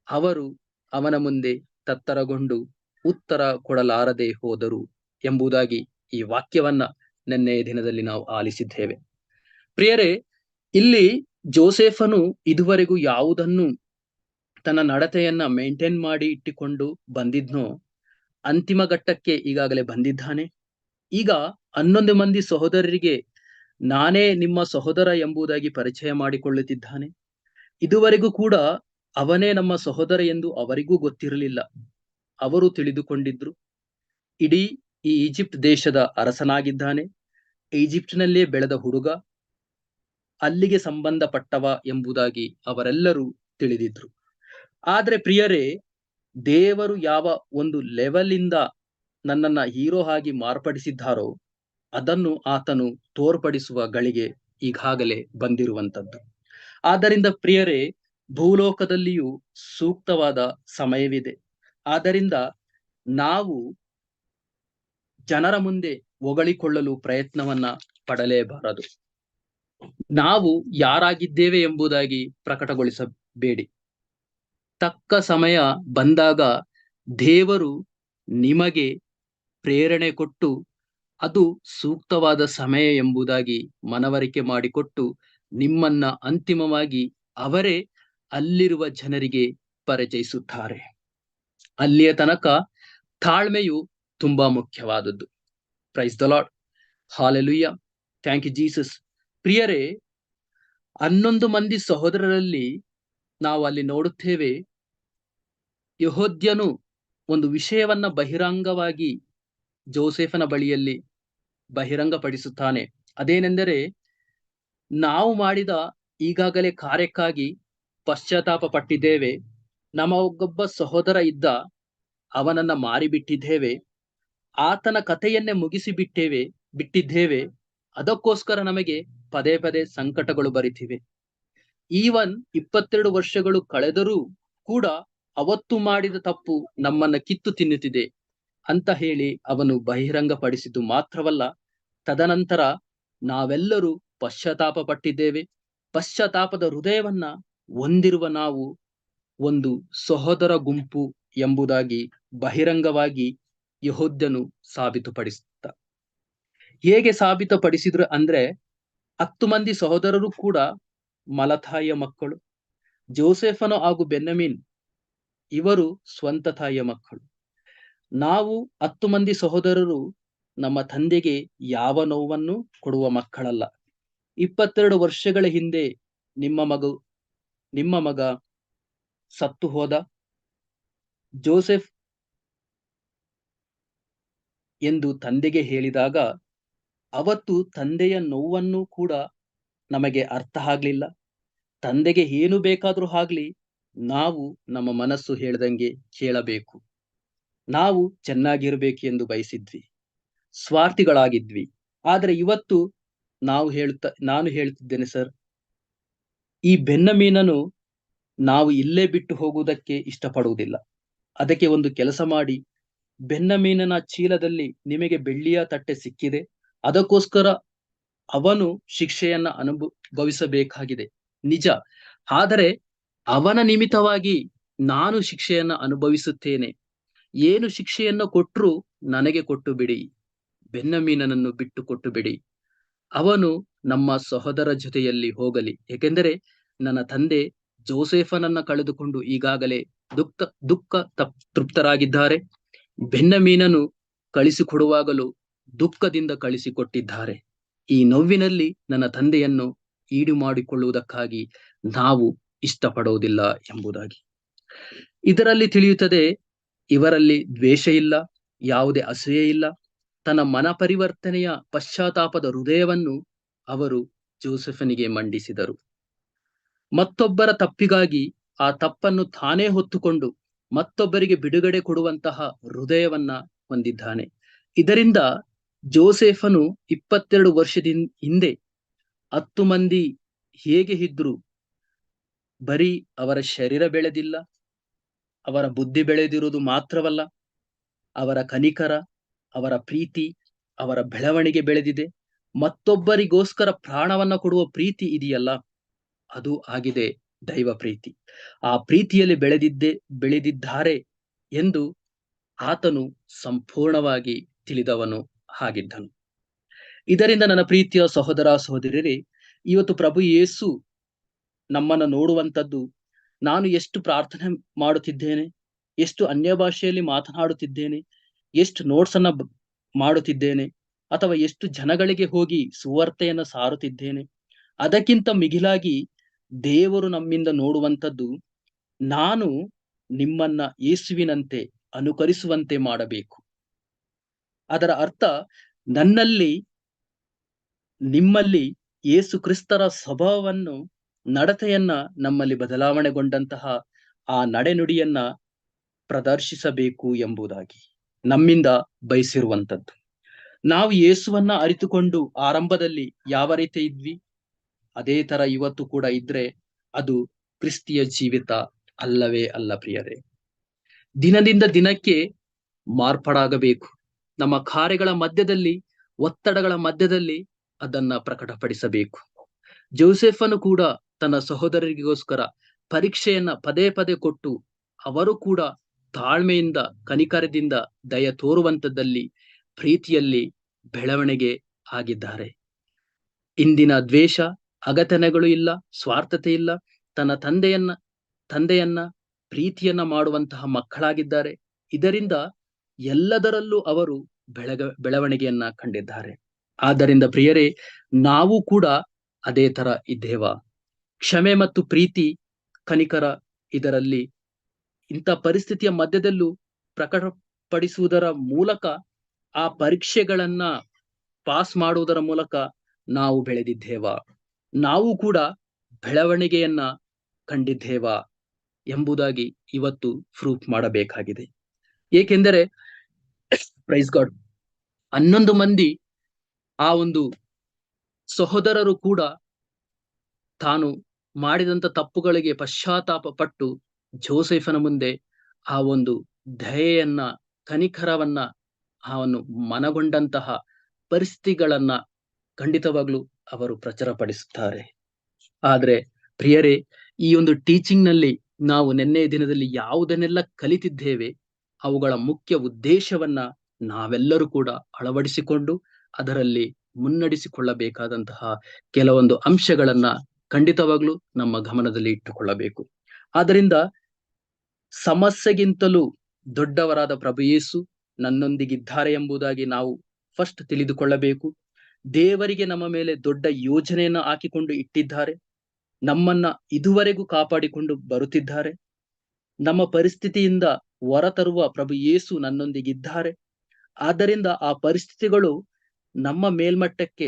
ಅವರು ಅವನ ಮುಂದೆ ತತ್ತರಗೊಂಡು ಉತ್ತರ ಕೊಡಲಾರದೆ ಹೋದರು ಎಂಬುದಾಗಿ ಈ ವಾಕ್ಯವನ್ನ ನಿನ್ನೆಯ ದಿನದಲ್ಲಿ ನಾವು ಆಲಿಸಿದ್ದೇವೆ. ಪ್ರಿಯರೇ, ಇಲ್ಲಿ ಜೋಸೆಫನು ಇದುವರೆಗೂ ಯಾವುದನ್ನು ತನ್ನ ನಡತೆಯನ್ನ ಮೇಂಟೈನ್ ಮಾಡಿ ಇಟ್ಟುಕೊಂಡು ಬಂದಿದ್ನೋ, ಅಂತಿಮ ಘಟ್ಟಕ್ಕೆ ಈಗಾಗಲೇ ಬಂದಿದ್ದಾನೆ. ಈಗ ಹನ್ನೊಂದು ಮಂದಿ ಸಹೋದರರಿಗೆ ನಾನೇ ನಿಮ್ಮ ಸಹೋದರ ಎಂಬುದಾಗಿ ಪರಿಚಯ ಮಾಡಿಕೊಳ್ಳುತ್ತಿದ್ದಾನೆ. ಇದುವರೆಗೂ ಕೂಡ ಅವನೇ ನಮ್ಮ ಸಹೋದರ ಎಂದು ಅವರಿಗೂ ಗೊತ್ತಿರಲಿಲ್ಲ. ಅವರು ತಿಳಿದುಕೊಂಡಿದ್ರು. ಇಡೀ ಈ ಈಜಿಪ್ಟ್ ದೇಶದ ಅರಸನಾಗಿದ್ದಾನೆ. ಈಜಿಪ್ಟ್ನಲ್ಲೇ ಬೆಳೆದ ಹುಡುಗ, ಅಲ್ಲಿಗೆ ಸಂಬಂಧಪಟ್ಟವ ಎಂಬುದಾಗಿ ಅವರೆಲ್ಲರೂ ತಿಳಿದಿದ್ರು. ಆದ್ರೆ ಪ್ರಿಯರೇ, ದೇವರು ಯಾವ ಒಂದು ಲೆವೆಲ್ ಇಂದ ನನ್ನನ್ನ ಹೀರೋ ಆಗಿ ಮಾರ್ಪಡಿಸಿದ್ದಾರೋ, ಅದನ್ನು ಆತನು ತೋರ್ಪಡಿಸುವ ಗಳಿಗೆ ಈಗಾಗಲೇ ಬಂದಿರುವಂತದ್ದು ಆದ್ದರಿಂದ ಪ್ರಿಯರೇ, ಭೂಲೋಕದಲ್ಲಿಯೂ ಸೂಕ್ತವಾದ ಸಮಯವಿದೆ. ಆದ್ದರಿಂದ ನಾವು ಜನರ ಮುಂದೆ ಹೊಗಳಿಕೊಳ್ಳಲು ಪ್ರಯತ್ನವನ್ನ ಪಡಲೇಬಾರದು. ನಾವು ಯಾರಾಗಿದ್ದೇವೆ ಎಂಬುದಾಗಿ ಪ್ರಕಟಗೊಳಿಸಬೇಡಿ. ತಕ್ಕ ಸಮಯ ಬಂದಾಗ ದೇವರು ನಿಮಗೆ ಪ್ರೇರಣೆ ಕೊಟ್ಟು ಅದು ಸೂಕ್ತವಾದ ಸಮಯ ಎಂಬುದಾಗಿ ಮನವರಿಕೆ ಮಾಡಿಕೊಟ್ಟು ನಿಮ್ಮನ್ನ ಅಂತಿಮವಾಗಿ ಅವರೇ ಅಲ್ಲಿರುವ ಜನರಿಗೆ ಪರಿಚಯಿಸುತ್ತಾರೆ. ಅಲ್ಲಿಯ ತನಕ ತಾಳ್ಮೆಯು ತುಂಬಾ ಮುಖ್ಯವಾದದ್ದು. Praise the lord hallelujah thank you Jesus ಪ್ರಿಯರೇ, ಹನ್ನೊಂದು ಮಂದಿ ಸಹೋದರರಲ್ಲಿ ನಾವು ಅಲ್ಲಿ ನೋಡುತ್ತೇವೆ ಯಹೋದ್ಯನು ಒಂದು ವಿಷಯವನ್ನ ಬಹಿರಂಗವಾಗಿ ಜೋಸೆಫನ ಬಳಿಯಲ್ಲಿ ಬಹಿರಂಗಪಡಿಸುತ್ತಾನೆ. ಅದೇನೆಂದರೆ, ನಾವು ಮಾಡಿದ ಈಗಾಗಲೇ ಕಾರ್ಯಕ್ಕಾಗಿ ಪಶ್ಚಾತ್ತಾಪ ಪಟ್ಟಿದ್ದೇವೆ ನಮ್ಮ ಒಬ್ಬೊಬ್ಬ ಸಹೋದರ ಇದ್ದ ಅವನನ್ನ ಮಾರಿಬಿಟ್ಟಿದ್ದೇವೆ. ಆತನ ಕಥೆಯನ್ನೇ ಮುಗಿಸಿ ಬಿಟ್ಟೇವೆ ಬಿಟ್ಟಿದ್ದೇವೆ. ಅದಕ್ಕೋಸ್ಕರ ನಮಗೆ ಪದೇ ಪದೇ ಸಂಕಟಗಳು ಬರಿತಿವೆ ಈವನ್ ಇಪ್ಪತ್ತೆರಡು ವರ್ಷಗಳು ಕಳೆದರೂ ಕೂಡ ಅವತ್ತು ಮಾಡಿದ ತಪ್ಪು ನಮ್ಮನ್ನ ಕಿತ್ತು ತಿನ್ನುತ್ತಿದೆ ಅಂತ ಹೇಳಿ ಅವನು ಬಹಿರಂಗಪಡಿಸಿದ್ದು ಮಾತ್ರವಲ್ಲ, ತದನಂತರ ನಾವೆಲ್ಲರೂ ಪಶ್ಚಾತ್ತಾಪ ಪಟ್ಟಿದ್ದೇವೆ ಪಶ್ಚಾತ್ತಾಪದ ಹೃದಯವನ್ನ ಹೊಂದಿರುವ ನಾವು ಒಂದು ಸಹೋದರ ಗುಂಪು ಎಂಬುದಾಗಿ ಬಹಿರಂಗವಾಗಿ ಯಹೋದ್ಯನು ಸಾಬೀತುಪಡಿಸುತ್ತ. ಹೇಗೆ ಸಾಬೀತುಪಡಿಸಿದ್ರು ಅಂದ್ರೆ, ಹತ್ತು ಮಂದಿ ಸಹೋದರರು ಕೂಡ ಮಲತಾಯಿಯ ಮಕ್ಕಳು. ಜೋಸೆಫನು ಹಾಗೂ ಬೆನ್ನಮೀನ್ ಇವರು ಸ್ವಂತ ತಾಯಿಯ ಮಕ್ಕಳು. ನಾವು ಹತ್ತು ಮಂದಿ ಸಹೋದರರು ನಮ್ಮ ತಂದೆಗೆ ಯಾವ ನೋವನ್ನು ಕೊಡುವ ಮಕ್ಕಳಲ್ಲ. ಇಪ್ಪತ್ತೆರಡು ವರ್ಷಗಳ ಹಿಂದೆ ನಿಮ್ಮ ಮಗು, ನಿಮ್ಮ ಮಗ ಸತ್ತು ಹೋದ. ಜೋಸೆಫ್ ಎಂದು ತಂದೆಗೆ ಹೇಳಿದಾಗ ಅವತ್ತು ತಂದೆಯ ನೋವನ್ನು ಕೂಡ ನಮಗೆ ಅರ್ಥ ಆಗ್ಲಿಲ್ಲ. ತಂದೆಗೆ ಏನು ಬೇಕಾದ್ರೂ ಆಗ್ಲಿ ನಾವು ನಮ್ಮ ಮನಸ್ಸು ಹೇಳ್ದಂಗೆ ಕೇಳಬೇಕು. ನಾವು ಚೆನ್ನಾಗಿರಬೇಕು ಎಂದು ಬಯಸಿದ್ವಿ. ಸ್ವಾರ್ಥಿಗಳಾಗಿದ್ವಿ. ಆದ್ರೆ ಇವತ್ತು ನಾವು ಹೇಳುತ್ತಾ ನಾನು ಹೇಳ್ತಿದ್ದೇನೆ ಸರ್, ಈ ಬೆನ್ನ ಮೀನನ್ನು ನಾವು ಇಲ್ಲೇ ಬಿಟ್ಟು ಹೋಗುವುದಕ್ಕೆ ಇಷ್ಟಪಡುವುದಿಲ್ಲ. ಅದಕ್ಕೆ ಒಂದು ಕೆಲಸ ಮಾಡಿ. ಬೆನ್ನ ಮೀನನ ಚೀಲದಲ್ಲಿ ನಿಮಗೆ ಬೆಳ್ಳಿಯ ತಟ್ಟೆ ಸಿಕ್ಕಿದೆ. ಅದಕ್ಕೋಸ್ಕರ ಅವನು ಶಿಕ್ಷೆಯನ್ನ ಅನುಭವಿಸಬೇಕಾಗಿದೆ. ನಿಜ. ಆದರೆ ಅವನ ನಿಮಿತ್ತವಾಗಿ ನಾನು ಶಿಕ್ಷೆಯನ್ನು ಅನುಭವಿಸುತ್ತೇನೆ. ಏನು ಶಿಕ್ಷೆಯನ್ನು ಕೊಟ್ಟರು ನನಗೆ ಕೊಟ್ಟು ಬಿಡಿ ಬೆನ್ನಮೀನನನ್ನು ಬಿಟ್ಟು ಕೊಟ್ಟು ಬಿಡಿ ಅವನು ನಮ್ಮ ಸಹೋದರ ಜೊತೆಯಲ್ಲಿ ಹೋಗಲಿ. ಏಕೆಂದರೆ ನನ್ನ ತಂದೆ ಜೋಸೆಫನನ್ನ ಕಳೆದುಕೊಂಡು ಈಗಾಗಲೇ ದುಃಖ ದುಃಖ ತಪ್, ತೃಪ್ತರಾಗಿದ್ದಾರೆ. ಬೆನ್ನ ಮೀನನು ಕಳಿಸಿಕೊಡುವಾಗಲೂ ದುಃಖದಿಂದ ಕಳಿಸಿಕೊಟ್ಟಿದ್ದಾರೆ. ಈ ನೋವಿನಲ್ಲಿ ನನ್ನ ತಂದೆಯನ್ನು ಈಡು ಮಾಡಿಕೊಳ್ಳುವುದಕ್ಕಾಗಿ ನಾವು ಇಷ್ಟಪಡುವುದಿಲ್ಲ ಎಂಬುದಾಗಿ. ಇದರಲ್ಲಿ ತಿಳಿಯುತ್ತದೆ, ಇವರಲ್ಲಿ ದ್ವೇಷ ಇಲ್ಲ, ಯಾವುದೇ ಅಸೂಯೆ ಇಲ್ಲ. ತನ್ನ ಮನ ಪರಿವರ್ತನೆಯ ಪಶ್ಚಾತ್ತಾಪದ ಹೃದಯವನ್ನು ಅವರು ಜೋಸೆಫನಿಗೆ ಮಂಡಿಸಿದರು. ಮತ್ತೊಬ್ಬರ ತಪ್ಪಿಗಾಗಿ ಆ ತಪ್ಪನ್ನು ತಾನೇ ಹೊತ್ತುಕೊಂಡು ಮತ್ತೊಬ್ಬರಿಗೆ ಬಿಡುಗಡೆ ಕೊಡುವಂತಹ ಹೃದಯವನ್ನ ಹೊಂದಿದ್ದಾನೆ. ಇದರಿಂದ ಜೋಸೆಫನು ಇಪ್ಪತ್ತೆರಡು ವರ್ಷದಿಂದ ಹಿಂದೆ ಹತ್ತು ಮಂದಿ ಹೇಗೆ ಇದ್ರು ಬರೀ ಅವರ ಶರೀರ ಬೆಳೆದಿಲ್ಲ, ಅವರ ಬುದ್ಧಿ ಬೆಳೆದಿರುವುದು ಮಾತ್ರವಲ್ಲ, ಅವರ ಕನಿಕರ, ಅವರ ಪ್ರೀತಿ, ಅವರ ಬೆಳವಣಿಗೆ ಬೆಳೆದಿದೆ. ಮತ್ತೊಬ್ಬರಿಗೋಸ್ಕರ ಪ್ರಾಣವನ್ನ ಕೊಡುವ ಪ್ರೀತಿ ಇದೆಯಲ್ಲ, ಅದು ಆಗಿದೆ ದೈವ ಪ್ರೀತಿ. ಆ ಪ್ರೀತಿಯಲ್ಲಿ ಬೆಳೆದಿದ್ದೆ, ಬೆಳೆದಿದ್ದಾರೆ ಎಂದು ಆತನು ಸಂಪೂರ್ಣವಾಗಿ ತಿಳಿದವನು ಆಗಿದ್ದನು ಇದರಿಂದ ನನ್ನ ಪ್ರೀತಿಯ ಸಹೋದರ ಸಹೋದರಿಯರೇ, ಇವತ್ತು ಪ್ರಭು ಯೇಸು ನಮ್ಮನ್ನ ನೋಡುವಂತದ್ದು ನಾನು ಎಷ್ಟು ಪ್ರಾರ್ಥನೆ ಮಾಡುತ್ತಿದ್ದೇನೆ, ಎಷ್ಟು ಅನ್ಯ ಭಾಷೆಯಲ್ಲಿ ಮಾತನಾಡುತ್ತಿದ್ದೇನೆ, ಎಷ್ಟು ನೋಟ್ಸ್ ಅನ್ನ ಮಾಡುತ್ತಿದ್ದೇನೆ, ಅಥವಾ ಎಷ್ಟು ಜನಗಳಿಗೆ ಹೋಗಿ ಸುವಾರ್ತೆಯನ್ನ ಸಾರುತ್ತಿದ್ದೇನೆ, ಅದಕ್ಕಿಂತ ಮಿಗಿಲಾಗಿ ದೇವರು ನಮ್ಮಿಂದ ನೋಡುವಂಥದ್ದು, ನಾನು ನಿಮ್ಮನ್ನ ಯೇಸುವಿನಂತೆ ಅನುಕರಿಸುವಂತೆ ಮಾಡಬೇಕು. ಅದರ ಅರ್ಥ, ನನ್ನಲ್ಲಿ, ನಿಮ್ಮಲ್ಲಿ ಯೇಸು ಕ್ರಿಸ್ತರ ಸ್ವಭಾವವನ್ನು ನಡತೆಯನ್ನ ನಮ್ಮಲ್ಲಿ ಬದಲಾವಣೆಗೊಂಡಂತಹ ಆ ನಡೆನುಡಿಯನ್ನ ಪ್ರದರ್ಶಿಸಬೇಕು ಎಂಬುದಾಗಿ ನಮ್ಮಿಂದ ಬಯಸಿರುವಂತದ್ದು ನಾವು ಯೇಸುವನ್ನ ಅರಿತುಕೊಂಡು ಆರಂಭದಲ್ಲಿ ಯಾವ ರೀತಿ ಇದ್ವಿ? ಅದೇ ತರ ಇವತ್ತು ಕೂಡ ಇದ್ರೆ ಅದು ಕ್ರಿಸ್ತಿಯ ಜೀವಿತ ಅಲ್ಲವೇ ಅಲ್ಲ ಪ್ರಿಯರೇ. ದಿನದಿಂದ ದಿನಕ್ಕೆ ಮಾರ್ಪಾಡಾಗಬೇಕು. ನಮ್ಮ ಕಾರ್ಯಗಳ ಮಧ್ಯದಲ್ಲಿ, ಒತ್ತಡಗಳ ಮಧ್ಯದಲ್ಲಿ ಅದನ್ನ ಪ್ರಕಟಪಡಿಸಬೇಕು. ಜೋಸೆಫನು ಕೂಡ ತನ್ನ ಸಹೋದರರಿಗೋಸ್ಕರ ಪರೀಕ್ಷೆಯನ್ನ ಪದೇ ಪದೇ ಕೊಟ್ಟು ಅವರು ಕೂಡ ತಾಳ್ಮೆಯಿಂದ ಕನಿಕರದಿಂದ ದಯ ತೋರುವಂತದ್ದಲ್ಲಿ ಪ್ರೀತಿಯಲ್ಲಿ ಬೆಳವಣಿಗೆ ಆಗಿದ್ದಾರೆ. ಇಂದಿನ ದ್ವೇಷ, ಅಗತನೆಗಳು ಇಲ್ಲ, ಸ್ವಾರ್ಥತೆ ಇಲ್ಲ. ತನ್ನ ತಂದೆಯನ್ನ ತಂದೆಯನ್ನ ಪ್ರೀತಿಯನ್ನ ಮಾಡುವಂತಹ ಮಕ್ಕಳಾಗಿದ್ದಾರೆ. ಇದರಿಂದ ಎಲ್ಲದರಲ್ಲೂ ಅವರು ಬೆಳಗ, ಬೆಳವಣಿಗೆಯನ್ನ ಕಂಡಿದ್ದಾರೆ. ಆದ್ದರಿಂದ ಪ್ರಿಯರೇ, ನಾವು ಕೂಡ ಅದೇ ತರ ಇದ್ದೇವ? ಕ್ಷಮೆ ಮತ್ತು ಪ್ರೀತಿ ಕನಿಕರ ಇದರಲ್ಲಿ. ಇಂಥ ಪರಿಸ್ಥಿತಿಯ ಮಧ್ಯದಲ್ಲೂ ಪ್ರಕಟಪಡಿಸುವುದರ ಮೂಲಕ ಆ ಪರೀಕ್ಷೆಗಳನ್ನ ಪಾಸ್ ಮಾಡುವುದರ ಮೂಲಕ ನಾವು ಬೆಳೆದಿದ್ದೇವ. ನಾವು ಕೂಡ ಬೆಳವಣಿಗೆಯನ್ನ ಕಂಡಿದ್ದೇವ ಎಂಬುದಾಗಿ ಇವತ್ತು ಪ್ರೂಫ್ ಮಾಡಬೇಕಾಗಿದೆ. ಏಕೆಂದರೆ ಪ್ರೈಸ್ ಗಾಡ್ ಹನ್ನೊಂದು ಮಂದಿ ಆ ಒಂದು ಸಹೋದರರು ಕೂಡ ತಾನು ಮಾಡಿದಂತ ತಪ್ಪುಗಳಿಗೆ ಪಶ್ಚಾತ್ತಾಪ ಪಟ್ಟು ಜೋಸೆಫನ ಮುಂದೆ ಆ ಒಂದು ದಯೆಯನ್ನ, ಕನಿಕರವನ್ನ ಅವನು ಮನಗೊಂಡಂತಹ ಪರಿಸ್ಥಿತಿಗಳನ್ನ ಖಂಡಿತವಾಗ್ಲು ಅವರು ಪ್ರಚುರಪಡಿಸುತ್ತಾರೆ. ಆದ್ರೆ ಪ್ರಿಯರೇ, ಈ ಒಂದು ಟೀಚಿಂಗ್ನಲ್ಲಿ ನಾವು ನಿನ್ನೆ ದಿನದಲ್ಲಿ ಯಾವುದನ್ನೆಲ್ಲ ಕಲಿತಿದ್ದೇವೆ, ಅವುಗಳ ಮುಖ್ಯ ಉದ್ದೇಶವನ್ನ ನಾವೆಲ್ಲರೂ ಕೂಡ ಅಳವಡಿಸಿಕೊಂಡು ಅದರಲ್ಲಿ ಮುನ್ನಡೆಸಿಕೊಳ್ಳಬೇಕಾದಂತಹ ಕೆಲವೊಂದು ಅಂಶಗಳನ್ನ ಖಂಡಿತವಾಗ್ಲು ನಮ್ಮ ಗಮನದಲ್ಲಿ ಇಟ್ಟುಕೊಳ್ಳಬೇಕು. ಆದ್ದರಿಂದ ಸಮಸ್ಯೆಗಿಂತಲೂ ದೊಡ್ಡವರಾದ ಪ್ರಭು ಯೇಸು ನನ್ನೊಂದಿಗಿದ್ದಾರೆ ಎಂಬುದಾಗಿ ನಾವು ಫಸ್ಟ್ ತಿಳಿದುಕೊಳ್ಳಬೇಕು. ದೇವರಿಗೆ ನಮ್ಮ ಮೇಲೆ ದೊಡ್ಡ ಯೋಜನೆಯನ್ನು ಹಾಕಿಕೊಂಡು ಇಟ್ಟಿದ್ದಾರೆ. ನಮ್ಮನ್ನ ಇದುವರೆಗೂ ಕಾಪಾಡಿಕೊಂಡು ಬರುತ್ತಿದ್ದಾರೆ. ನಮ್ಮ ಪರಿಸ್ಥಿತಿಯಿಂದ ಹೊರತರುವ ಪ್ರಭು ಯೇಸು ನನ್ನೊಂದಿಗಿದ್ದಾರೆ. ಆದ್ದರಿಂದ ಆ ಪರಿಸ್ಥಿತಿಗಳು ನಮ್ಮ ಮೇಲ್ಮಟ್ಟಕ್ಕೆ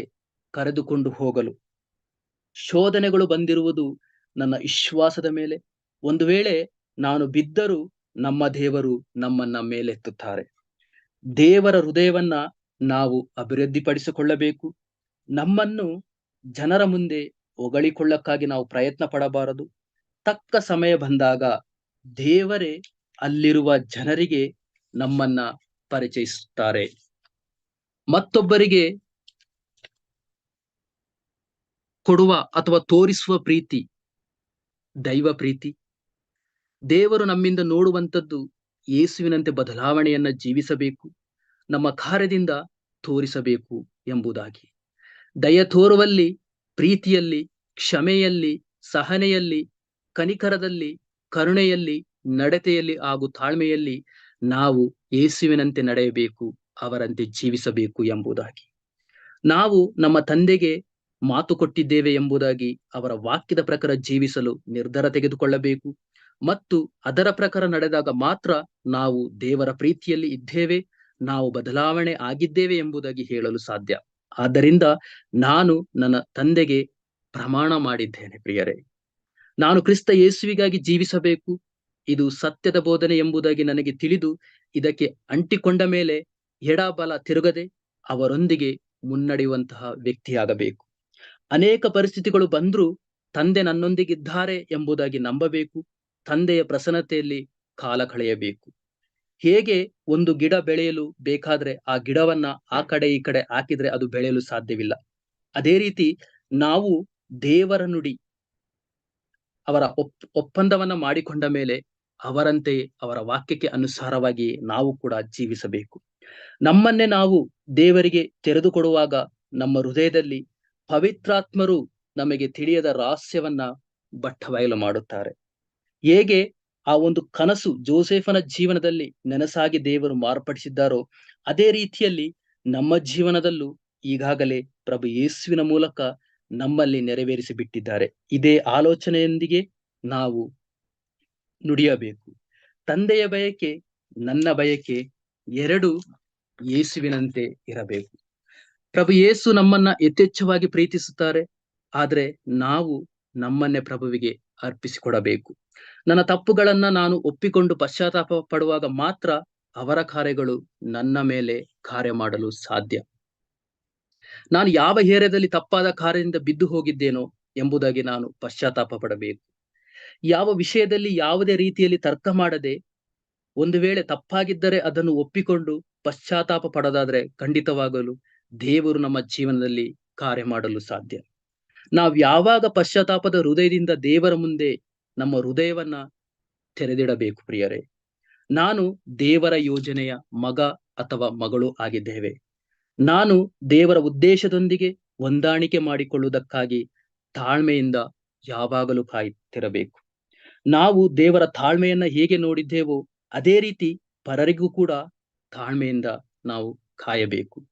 ಕರೆದುಕೊಂಡು ಹೋಗಲು ಶೋಧನೆಗಳು ಬಂದಿರುವುದು ನನ್ನ ವಿಶ್ವಾಸದ ಮೇಲೆ. ಒಂದು ವೇಳೆ ನಾನು ಬಿದ್ದರೂ ನಮ್ಮ ದೇವರು ನಮ್ಮನ್ನ ಮೇಲೆತ್ತುತ್ತಾರೆ. ದೇವರ ಹೃದಯವನ್ನ ನಾವು ಅಭಿವೃದ್ಧಿಪಡಿಸಿಕೊಳ್ಳಬೇಕು. ನಮ್ಮನ್ನು ಜನರ ಮುಂದೆ ಹೊಗಳಿಕೊಳ್ಳಕ್ಕಾಗಿ ನಾವು ಪ್ರಯತ್ನ ಪಡಬಾರದು. ತಕ್ಕ ಸಮಯ ಬಂದಾಗ ದೇವರೇ ಅಲ್ಲಿರುವ ಜನರಿಗೆ ನಮ್ಮನ್ನ ಪರಿಚಯಿಸುತ್ತಾರೆ. ಮತ್ತೊಬ್ಬರಿಗೆ ಕೊಡುವ ಅಥವಾ ತೋರಿಸುವ ಪ್ರೀತಿ, ದೈವ ಪ್ರೀತಿ. ದೇವರು ನಮ್ಮಿಂದ ನೋಡುವಂಥದ್ದು ಯೇಸುವಿನಂತೆ ಬದಲಾವಣೆಯನ್ನ ಜೀವಿಸಬೇಕು, ನಮ್ಮ ಕಾರ್ಯದಿಂದ ತೋರಿಸಬೇಕು ಎಂಬುದಾಗಿ. ದಯ ತೋರುವಲ್ಲಿ, ಪ್ರೀತಿಯಲ್ಲಿ, ಕ್ಷಮೆಯಲ್ಲಿ, ಸಹನೆಯಲ್ಲಿ, ಕನಿಕರದಲ್ಲಿ, ಕರುಣೆಯಲ್ಲಿ, ನಡತೆಯಲ್ಲಿ ಹಾಗೂ ತಾಳ್ಮೆಯಲ್ಲಿ ನಾವು ಯೇಸುವಿನಂತೆ ನಡೆಯಬೇಕು, ಅವರಂತೆ ಜೀವಿಸಬೇಕು ಎಂಬುದಾಗಿ. ನಾವು ನಮ್ಮ ತಂದೆಗೆ ಮಾತು ಕೊಟ್ಟಿದ್ದೇವೆ ಎಂಬುದಾಗಿ ಅವರ ವಾಕ್ಯದ ಪ್ರಕಾರ ಜೀವಿಸಲು ನಿರ್ಧಾರ ತೆಗೆದುಕೊಳ್ಳಬೇಕು. ಮತ್ತು ಅದರ ಪ್ರಕಾರ ನಡೆದಾಗ ಮಾತ್ರ ನಾವು ದೇವರ ಪ್ರೀತಿಯಲ್ಲಿ ಇದ್ದೇವೆ, ನಾವು ಬದಲಾವಣೆ ಆಗಿದ್ದೇವೆ ಎಂಬುದಾಗಿ ಹೇಳಲು ಸಾಧ್ಯ. ಆದ್ದರಿಂದ ನಾನು ನನ್ನ ತಂದೆಗೆ ಪ್ರಮಾಣ ಮಾಡಿದ್ದೇನೆ ಪ್ರಿಯರೇ. ನಾನು ಕ್ರಿಸ್ತ ಯೇಸುವಿಗಾಗಿ ಜೀವಿಸಬೇಕು, ಇದು ಸತ್ಯದ ಬೋಧನೆ ಎಂಬುದಾಗಿ ನನಗೆ ತಿಳಿದು ಇದಕ್ಕೆ ಅಂಟಿಕೊಂಡ ಮೇಲೆ ಎಡಬಲ ತಿರುಗದೆ ಅವರೊಂದಿಗೆ ಮುನ್ನಡೆಯುವಂತಹ ವ್ಯಕ್ತಿಯಾಗಬೇಕು. ಅನೇಕ ಪರಿಸ್ಥಿತಿಗಳು ಬಂದ್ರೂ ತಂದೆ ನನ್ನೊಂದಿಗಿದ್ದಾರೆ ಎಂಬುದಾಗಿ ನಂಬಬೇಕು. ತಂದೆಯ ಪ್ರಸನ್ನತೆಯಲ್ಲಿ ಕಾಲ ಕಳೆಯಬೇಕು. ಹೇಗೆ ಒಂದು ಗಿಡ ಬೆಳೆಯಲು ಬೇಕಾದ್ರೆ ಆ ಗಿಡವನ್ನ ಆ ಕಡೆ ಈ ಕಡೆ ಹಾಕಿದ್ರೆ ಅದು ಬೆಳೆಯಲು ಸಾಧ್ಯವಿಲ್ಲ. ಅದೇ ರೀತಿ ನಾವು ದೇವರ ನುಡಿ, ಅವರ ಒಪ್, ಒಪ್ಪಂದವನ್ನ ಮಾಡಿಕೊಂಡ ಮೇಲೆ ಅವರಂತೆ ಅವರ ವಾಕ್ಯಕ್ಕೆ ಅನುಸಾರವಾಗಿ ನಾವು ಕೂಡ ಜೀವಿಸಬೇಕು. ನಮ್ಮನ್ನೇ ನಾವು ದೇವರಿಗೆ ತೆರೆದುಕೊಡುವಾಗ ನಮ್ಮ ಹೃದಯದಲ್ಲಿ ಪವಿತ್ರಾತ್ಮರು ನಮಗೆ ತಿಳಿಯದ ರಹಸ್ಯವನ್ನ ಬಟ್ಟ ಬಯಲು ಮಾಡುತ್ತಾರೆ. ಹೇಗೆ ಆ ಒಂದು ಕನಸು ಜೋಸೆಫನ ಜೀವನದಲ್ಲಿ ನೆನಸಾಗಿ ದೇವರು ಮಾರ್ಪಡಿಸಿದ್ದಾರೋ, ಅದೇ ರೀತಿಯಲ್ಲಿ ನಮ್ಮ ಜೀವನದಲ್ಲೂ ಈಗಾಗಲೇ ಪ್ರಭು ಯೇಸುವಿನ ಮೂಲಕ ನಮ್ಮಲ್ಲಿ ನೆರವೇರಿಸಿ ಬಿಟ್ಟಿದ್ದಾರೆ ಇದೇ ಆಲೋಚನೆಯೊಂದಿಗೆ ನಾವು ನುಡಿಯಬೇಕು. ತಂದೆಯ ಬಯಕೆ ನನ್ನ ಬಯಕೆ ಎರಡು ಯೇಸುವಿನಂತೆ ಇರಬೇಕು. ಪ್ರಭು ಯೇಸು ನಮ್ಮನ್ನ ಯಥೇಚ್ಛವಾಗಿ ಪ್ರೀತಿಸುತ್ತಾರೆ. ಆದ್ರೆ ನಾವು ನಮ್ಮನ್ನೇ ಪ್ರಭುವಿಗೆ ಅರ್ಪಿಸಿಕೊಡಬೇಕು. ನನ್ನ ತಪ್ಪುಗಳನ್ನ ನಾನು ಒಪ್ಪಿಕೊಂಡು ಪಶ್ಚಾತ್ತಾಪ ಪಡುವಾಗ ಮಾತ್ರ ಅವರ ಕಾರ್ಯಗಳು ನನ್ನ ಮೇಲೆ ಕಾರ್ಯ ಮಾಡಲು ಸಾಧ್ಯ. ನಾನು ಯಾವ ಹೇರದಲ್ಲಿ ತಪ್ಪಾದ ಕಾರ್ಯದಿಂದ ಬಿದ್ದು ಹೋಗಿದ್ದೇನೋ ಎಂಬುದಾಗಿ ನಾನು ಪಶ್ಚಾತ್ತಾಪ ಪಡಬೇಕು ಯಾವ ವಿಷಯದಲ್ಲಿ ಯಾವುದೇ ರೀತಿಯಲ್ಲಿ ತರ್ಕ ಮಾಡದೆ ಒಂದು ವೇಳೆ ತಪ್ಪಾಗಿದ್ದರೆ ಅದನ್ನು ಒಪ್ಪಿಕೊಂಡು ಪಶ್ಚಾತ್ತಾಪ ಪಡೋದಾದ್ರೆ ಖಂಡಿತವಾಗಲು ದೇವರು ನಮ್ಮ ಜೀವನದಲ್ಲಿ ಕಾರ್ಯ ಮಾಡಲು ಸಾಧ್ಯ. ನಾವು ಯಾವಾಗ ಪಶ್ಚಾತ್ತಾಪದ ಹೃದಯದಿಂದ ದೇವರ ಮುಂದೆ ನಮ್ಮ ಹೃದಯವನ್ನ ತೆರೆದಿಡಬೇಕು ಪ್ರಿಯರೇ. ನಾನು ದೇವರ ಯೋಜನೆಯ ಮಗ ಅಥವಾ ಮಗಳು ಆಗಿದ್ದೇವೆ. ನಾನು ದೇವರ ಉದ್ದೇಶದೊಂದಿಗೆ ಹೊಂದಾಣಿಕೆ ಮಾಡಿಕೊಳ್ಳುವುದಕ್ಕಾಗಿ ತಾಳ್ಮೆಯಿಂದ ಯಾವಾಗಲೂ ಕಾಯುತ್ತಿರಬೇಕು. ನಾವು ದೇವರ ತಾಳ್ಮೆಯನ್ನ ಹೇಗೆ ನೋಡಿದ್ದೇವೋ ಅದೇ ರೀತಿ ಪರರಿಗೂ ಕೂಡ ತಾಳ್ಮೆಯಿಂದ ನಾವು ಕಾಯಬೇಕು.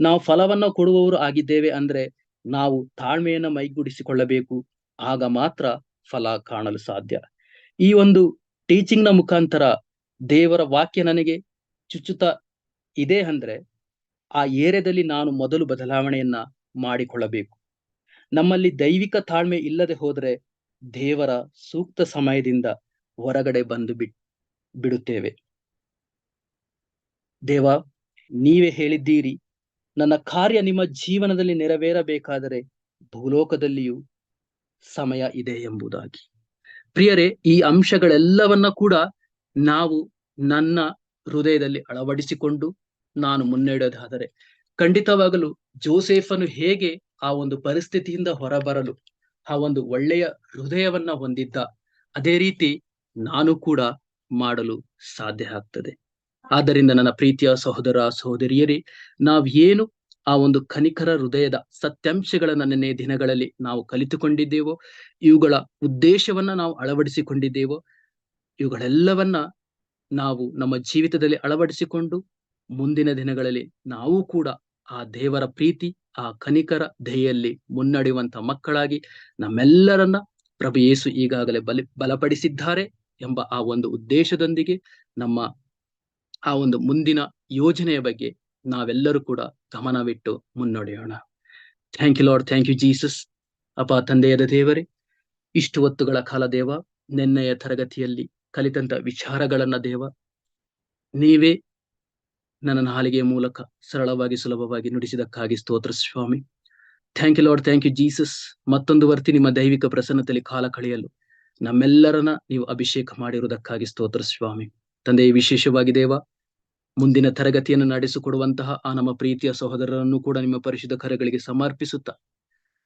ನಾವು ಫಲವನ್ನ ಕೊಡುವವರು ಆಗಿದ್ದೇವೆ ಅಂದ್ರೆ ನಾವು ತಾಳ್ಮೆಯನ್ನ ಮೈಗೂಡಿಸಿಕೊಳ್ಳಬೇಕು. ಆಗ ಮಾತ್ರ ಫಲ ಕಾಣಲು ಸಾಧ್ಯ. ಈ ಒಂದು ಟೀಚಿಂಗ್ನ ಮುಖಾಂತರ ದೇವರ ವಾಕ್ಯ ನನಗೆ ಚುಚ್ಚುತ್ತಾ ಇದೆ ಅಂದ್ರೆ ಆ ಏರಿಯಾದಲ್ಲಿ ನಾನು ಮೊದಲು ಬದಲಾವಣೆಯನ್ನ ಮಾಡಿಕೊಳ್ಳಬೇಕು. ನಮ್ಮಲ್ಲಿ ದೈವಿಕ ತಾಳ್ಮೆ ಇಲ್ಲದೆ ಹೋದ್ರೆ ದೇವರ ಸೂಕ್ತ ಸಮಯದಿಂದ ಹೊರಗಡೆ ಬಂದು ಬಿಟ್, ಬಿಡುತ್ತೇವೆ. ದೇವ, ನೀವೇ ಹೇಳಿದ್ದೀರಿ ನನ್ನ ಕಾರ್ಯ ನಿಮ್ಮ ಜೀವನದಲ್ಲಿ ನೆರವೇರಬೇಕಾದರೆ ಭೂಲೋಕದಲ್ಲಿಯೂ ಸಮಯ ಇದೆ ಎಂಬುದಾಗಿ. ಪ್ರಿಯರೇ, ಈ ಅಂಶಗಳೆಲ್ಲವನ್ನ ಕೂಡ ನಾವು ನನ್ನ ಹೃದಯದಲ್ಲಿ ಅಳವಡಿಸಿಕೊಂಡು ನಾನು ಮುನ್ನಡೆಯೋದಾದರೆ ಖಂಡಿತವಾಗಲು ಜೋಸೆಫನು ಹೇಗೆ ಆ ಒಂದು ಪರಿಸ್ಥಿತಿಯಿಂದ ಹೊರಬರಲು, ಆ ಒಂದು ಒಳ್ಳೆಯ ಹೃದಯವನ್ನ ಹೊಂದಿದ್ದ, ಅದೇ ರೀತಿ ನಾನು ಕೂಡ ಮಾಡಲು ಸಾಧ್ಯ ಆಗ್ತದೆ. ಆದ್ದರಿಂದ ನನ್ನ ಪ್ರೀತಿಯ ಸಹೋದರ ಸಹೋದರಿಯರೇ, ನಾವು ಏನು ಆ ಒಂದು ಕನಿಕರ ಹೃದಯದ ಸತ್ಯಾಂಶಗಳನ್ನ ನೆನ್ನೆ ದಿನಗಳಲ್ಲಿ ನಾವು ಕಲಿತುಕೊಂಡಿದ್ದೇವೋ, ಇವುಗಳ ಉದ್ದೇಶವನ್ನ ನಾವು ಅಳವಡಿಸಿಕೊಂಡಿದ್ದೇವೋ, ಇವುಗಳೆಲ್ಲವನ್ನ ನಾವು ನಮ್ಮ ಜೀವಿತದಲ್ಲಿ ಅಳವಡಿಸಿಕೊಂಡು ಮುಂದಿನ ದಿನಗಳಲ್ಲಿ ನಾವು ಕೂಡ ಆ ದೇವರ ಪ್ರೀತಿ, ಆ ಕನಿಕರ ದಯೆಯಲ್ಲಿ ಮುನ್ನಡೆಯುವಂತ ಮಕ್ಕಳಾಗಿ ನಮ್ಮೆಲ್ಲರನ್ನ ಪ್ರಭು ಯೇಸು ಈಗಾಗಲೇ ಬಲಿ, ಬಲಪಡಿಸಿದ್ದಾರೆ ಎಂಬ ಆ ಒಂದು ಉದ್ದೇಶದೊಂದಿಗೆ ನಮ್ಮ ಆ ಒಂದು ಮುಂದಿನ ಯೋಜನೆಯ ಬಗ್ಗೆ ನಾವೆಲ್ಲರೂ ಕೂಡ ಗಮನವಿಟ್ಟು ಮುನ್ನಡೆಯೋಣ. Thank you lord thank you Jesus ಅಪ ತಂದೆಯದ ದೇವರೇ, ಇಷ್ಟು ಹೊತ್ತುಗಳ ಕಾಲ ದೇವ, ನಿನ್ನೆಯ ತರಗತಿಯಲ್ಲಿ ಕಲಿತಂತ ವಿಚಾರಗಳನ್ನ ದೇವ, ನೀವೇ ನನ್ನ ನಾಲಿಗೆಯ ಮೂಲಕ ಸರಳವಾಗಿ ಸುಲಭವಾಗಿ ನುಡಿಸಿದಕ್ಕಾಗಿ ಸ್ತೋತ್ರ, ಸ್ವಾಮಿ. Thank you lord thank you Jesus ಮತ್ತೊಂದು ವರ್ತಿ ನಿಮ್ಮ ದೈವಿಕ ಪ್ರಸನ್ನತೆಯಲ್ಲಿ ಕಾಲ ಕಳೆಯಲು ನಮ್ಮೆಲ್ಲರನ್ನ ನೀವು ಅಭಿಷೇಕ ಮಾಡಿರುವುದಕ್ಕಾಗಿ ಸ್ತೋತ್ರ, ಸ್ವಾಮಿ. ತಂದೆ ವಿಶೇಷವಾಗಿ ದೇವ ಮುಂದಿನ ತರಗತಿಯನ್ನು ನಡೆಸಿಕೊಡುವಂತಹ ಆ ನಮ್ಮ ಪ್ರೀತಿಯ ಸಹೋದರರನ್ನು ಕೂಡ ನಿಮ್ಮ ಪರಿಶುದ್ಧ ಕರೆಗಳಿಗೆ ಸಮರ್ಪಿಸುತ್ತಾ.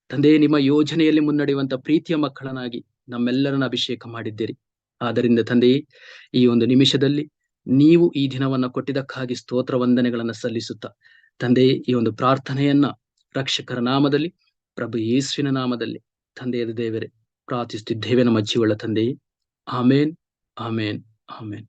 ತಂದೆ, ನಿಮ್ಮ ಯೋಜನೆಯಲ್ಲಿ ಮುನ್ನಡೆಯುವಂತಹ ಪ್ರೀತಿಯ ಮಕ್ಕಳನ್ನಾಗಿ ನಮ್ಮೆಲ್ಲರನ್ನ ಅಭಿಷೇಕ ಮಾಡಿದ್ದೀರಿ. ಆದ್ದರಿಂದ ತಂದೆಯೇ, ಈ ಒಂದು ನಿಮಿಷದಲ್ಲಿ ನೀವು ಈ ದಿನವನ್ನ ಕೊಟ್ಟಿದ್ದಕ್ಕಾಗಿ ಸ್ತೋತ್ರ ವಂದನೆಗಳನ್ನ ಸಲ್ಲಿಸುತ್ತಾ. ತಂದೆಯೇ, ಈ ಒಂದು ಪ್ರಾರ್ಥನೆಯನ್ನ ರಕ್ಷಕರ ನಾಮದಲ್ಲಿ, ಪ್ರಭು ಯೇಸುವಿನ ನಾಮದಲ್ಲಿ ತಂದೆಯದ ದೇವರೇ, ಪ್ರಾರ್ಥಿಸುತ್ತಿದ್ದೇವೆ ನಮ್ಮ ಜೀವಳ ತಂದೆಯೇ. ಆಮೇನ್ ಆಮೇನ್ ಆಮೇನ್.